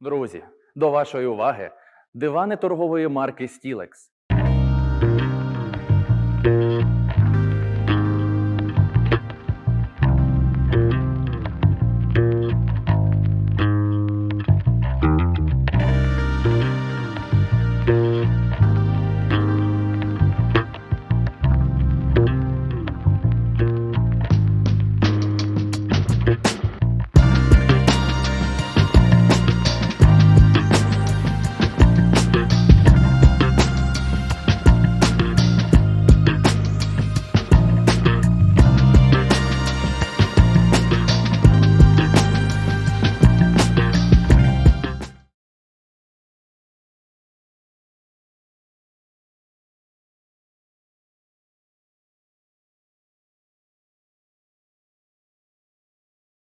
Друзі, до вашої уваги дивани торгової марки Стілекс.